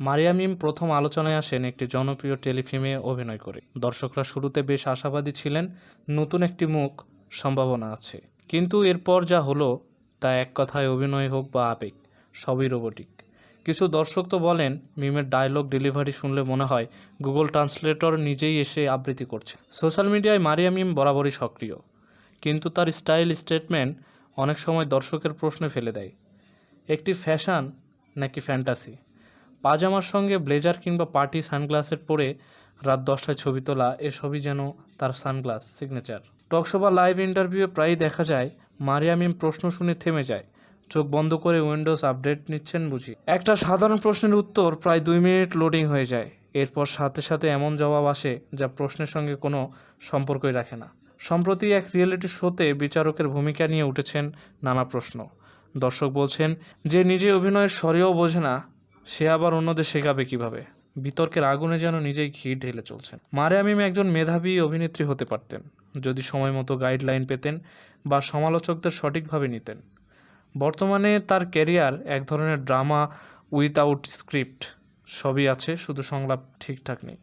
মারিয়া মিম প্রথম আলোচনায় আসেন একটি জনপ্রিয় টেলিফিল্মে অভিনয় করে। দর্শকরা শুরুতে বেশ আশাবাদী ছিলেন, নতুন একটি মুখ, সম্ভাবনা আছে। কিন্তু এরপর যা হলো, তা এক কথায় অভিনয় হোক বা আবেগ, সবই রোবোটিক কিছু দর্শক তো বলেন, মিমের ডায়লগ ডেলিভারি শুনলে মনে হয় গুগল ট্রান্সলেটর নিজেই এসে আবৃত্তি করছে। সোশ্যাল মিডিয়ায় মারিয়া মিম বরাবরই সক্রিয়। কিন্তু তার স্টাইল স্টেটমেন্ট অনেক সময় দর্শকের প্রশ্নে ফেলে দেয়। একটি ফ্যাশন নাকি ফ্যান্টাসি পাজামার সঙ্গে ব্লেজার কিংবা পার্টি সানগ্লাসের পরে রাত দশটায় ছবি তোলা এসবই যেন তার সানগ্লাস সিগনেচার। টকশো বা লাইভ ইন্টারভিউয়ে প্রায়ই দেখা যায়, মারিয়ামিম প্রশ্ন শুনে থেমে যায়। চোখ বন্ধ করে উইন্ডোজ আপডেট নিচ্ছেন বুঝি। একটা সাধারণ প্রশ্নের উত্তর প্রায় দুই মিনিট লোডিং হয়ে যায়। এরপর সাথে সাথে এমন জবাব আসে যা প্রশ্নের সঙ্গে কোনো সম্পর্কই রাখে না। সম্প্রতি এক রিয়েলিটি শোতে বিচারকের ভূমিকা নিয়ে উঠেছেন নানা প্রশ্ন। দর্শক বলছেন, যে নিজে অভিনয়ের স্বরেও বোঝে না সে আবার অন্যদের শেখাবে কীভাবে? বিতর্কের আগুনে যেন নিজেই ঘি ঢেলে চলছেন। মারে আমিম একজন মেধাবী অভিনেত্রী হতে পারতেন, যদি সময় মতো গাইডলাইন পেতেন বা সমালোচকদের সঠিকভাবে নিতেন। বর্তমানে তার ক্যারিয়ার এক ধরনের ড্রামা উইথআউট স্ক্রিপ্ট, সবই আছে, শুধু সংলাপ ঠিকঠাক নেই।